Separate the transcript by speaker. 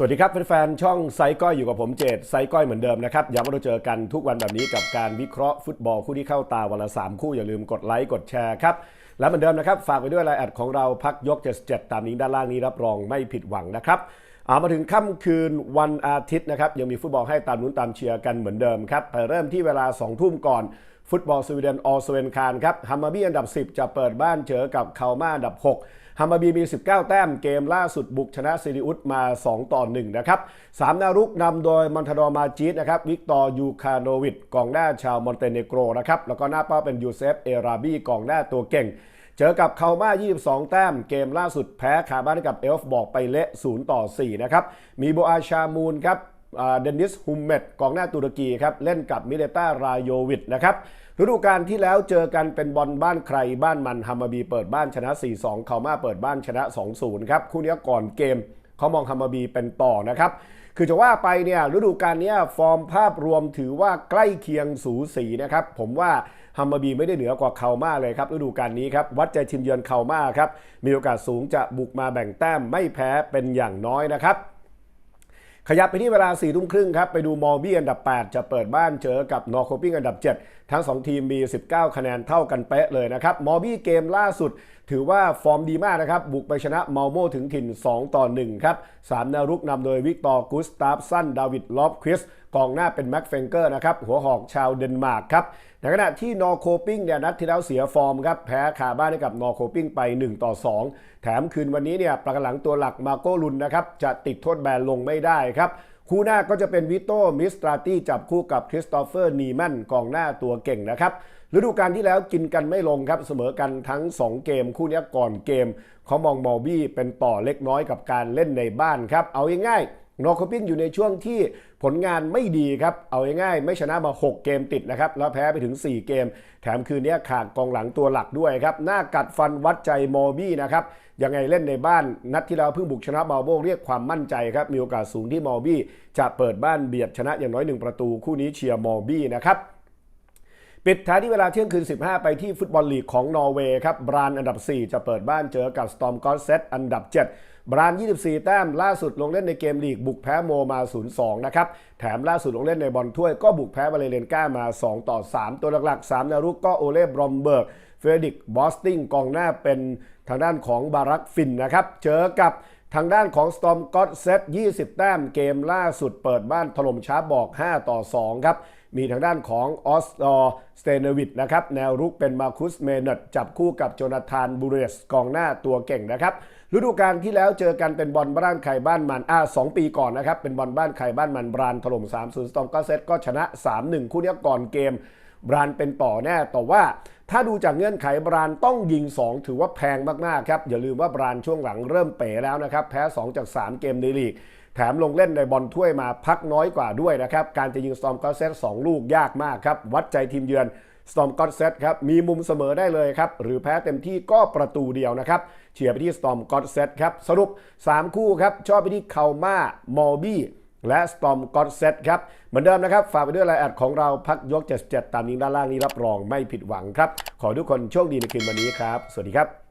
Speaker 1: สวัสดีครับแฟนๆช่องไซก้อยอยู่กับผมเจตไซก้อยเหมือนเดิมนะครับย้ำว่าเราเจอกันทุกวันแบบนี้กับการวิเคราะห์ฟุตบอลคู่ที่เข้าตาวันละ 3 คู่อย่าลืมกดไลค์กดแชร์ครับ และเหมือนเดิมนะครับ ฝากไปด้วยรายแอดของเราพักยก 77 ตามนี้ด้านล่างนี้รับรองไม่ผิดหวังนะครับเอามาถึงค่ำคืนวันอาทิตย์นะครับยังมีฟุตบอลให้ตามลุ้นตามเชียร์กันเหมือนเดิมครับไปเริ่มที่เวลา 2 ทุ่มก่อนฟุตบอลสวีเดนออสเวนคารครับฮัมมาบีอันดับ 10 จะเปิดบ้านเจอกับคามาอันดับ 6 ฮัมาบีมี 19 แต้มเกมล่าสุดบุกชนะซิริอุสมา 2 ต่อ 1 นะครับสามนารุกนำโดยมอนทาดอร์มาจิตนะครับวิกตอร์ยูคาโนวิดกองหน้าชาวมอนเตเนโกรนะครับแล้วก็หน้าเป้าเป็นยูเซฟเอราบีกองหน้าตัวเก่งเจอกับเคาม่า22 แต้ม เกมล่าสุดแพ้คาบ้านกับเอลฟ์บอกไปเละ 0 ต่อ 4 นะครับ มีโบอาชามูนครับ เดนนิสฮุมเมตกองหน้าตุรกีครับเล่นกับมิเลต้ารายโยวิดนะครับฤดูกาลที่แล้วเจอกันเป็นบอลบ้านใครบ้านมันฮัมมาบีเปิดบ้านชนะ 4-2คามาเปิดบ้านชนะ 2-0 ครับคู่นี้ก่อนเกมเขามองฮัมมาบีเป็นต่อนะครับคือจะว่าไปเนี่ยฤดูกาลนี้ฟอร์มภาพรวมถือว่าใกล้เคียงสูสีนะครับผมว่าฮัมมาบีไม่ได้เหนือกว่าเคามาเลยครับฤดูกาลนี้ครับวัดใจทีมเยือนเคามาครับมีโอกาสสูงจะบุกมาแบ่งแต้มไม่แพ้เป็นอย่างน้อยนะครับ ขยับไปที่เวลา4ี่ทุ่มครึ่งครับ ไปดูมอลบี้อันดับ 8 จะเปิดบ้านเจอกับนอร์โคปิ้งอันดับ 7 ทั้ง 2 ทีมมี 19 คะแนนเท่ากันเป๊ะเลยนะครับมอบี้เกมล่าสุด ถือว่าฟอร์มดีมากนะครับ บุกไปชนะเมาโมถึงถิ่น 2 ต่อ 1 ครับสามแนวรุกนำโดยวิกตอร์กุสตาฟสัน ดาวิด ลอฟคริสกองหน้าเป็นแม็กเฟงเกอร์นะครับ หัวหอกชาวเดนมาร์กครับในขณะที่นอโคปิ้งเนี่ยนัดที่แล้วเสียฟอร์มครับแพ้คาบ้านให้กับนอโคปิ้งไป 1 ต่อ 2 แถมคืนวันนี้เนี่ยประกันหลังตัวหลักมาโกลุนนะครับจะติดโทษแบนลงไม่ได้ครับ คู่หน้าก็จะเป็นวิโต้มิสตราตี้จับคู่กับคริสโตเฟอร์นีแมนกองหน้าตัวเก่งนะครับฤดูกาลที่แล้วกินกันไม่ลงครับเสมอกันทั้ง 2 เกม คู่นี้ก่อนเกมเขามองมอลบี้เป็นต่อเล็กน้อยกับการเล่นในบ้านครับเอาง่ายๆ นอร์โคปินอยู่ในช่วงที่ผลงานไม่ดีครับ เอาง่ายๆไม่ชนะมา 6 เกมติดนะครับ แล้วแพ้ไปถึง 4 เกม แถมคืนนี้ขาดกองหลังตัวหลักด้วยครับ หน้ากัดฟันวัดใจมอบี้นะครับ ยังไงเล่นในบ้าน นัดที่แล้วเพิ่งบุกชนะมาโบเรียกความมั่นใจครับ มีโอกาสสูงที่มอบี้จะเปิดบ้านเบียดชนะอย่างน้อยหนึ่งประตูคู่นี้เชียร์มอบี้นะครับ ปิดท้ายที่เวลาเที่ยงคืน 15 ไปที่ฟุตบอลลีกของนอร์เวย์ครับ บรานอันดับ 4 จะเปิดบ้านเจอกับสตอมกอสเซตอันดับ 7 บราน 24 แต้มล่าสุดลงเล่นในเกมลีกบุกแพ้โมมา 0-2 นะครับ แถมล่าสุดลงเล่นในบอลถ้วยก็บุกแพ้บาเลเรนก้ามา 2 ต่อ 3 ตัวหลักๆ 3 นารุกก็โอเล่บรอมเบิร์ก เฟรดิกบอสติงกองหน้าเป็นทางด้านของบารักฟินนะครับ เจอกับ ทางด้านของสตอมก็อตเซต20 แต้มเกมล่าสุดเปิดบ้านถล่มช้าบอก 5 ต่อ 2 ครับ มีทางด้านของออสตอสเตเนวิดนะครับ แนวรุกเป็นมาคุสเมเนตจับคู่กับโจนาธานบูเรสกองหน้าตัวเก่งนะครับ ฤดูกาลที่แล้วเจอกันเป็นบอลบ้านใครบ้านมันอ่าสปีก่อนนะครับ เป็นบอลบ้านใครบ้านมันบรานถล่ม 3 0สตอมก็เซตก็ชนะ 3-1 คู่นี้ก่อนเกมบรานเป็นต่อแน่แต่ว่า ถ้าดูจากเงื่อนไขบรานต้องยิง 2 ถือว่าแพงมากๆครับ อย่าลืมว่าบรานช่วงหลังเริ่มเป๋แล้วนะครับ แพ้ 2 จาก 3 เกมในลีก แถมลงเล่นในบอลถ้วยมาพักน้อยกว่าด้วยนะครับ การจะยิงสตอมก็เซต2ลูกยากมากครับ วัดใจทีมเยือนสตอมก็เซตครับมีมุมเสมอได้เลยครับ หรือแพ้เต็มที่ก็ประตูเดียวนะครับเชียร์ไปที่สตอมก็เซตครับ สรุป 3 คู่ครับ ชอบไปที่เคาม่ามอลบี้ และสตอมก็อตเซตครับ เหมือนเดิมนะครับ ฝากไปด้วยรายแอดของเราพักยก 77 ตามนี้ด้านล่างนี้รับรองไม่ผิดหวังครับ ขอทุกคนโชคดีในคืนวันนี้ครับ สวัสดีครับ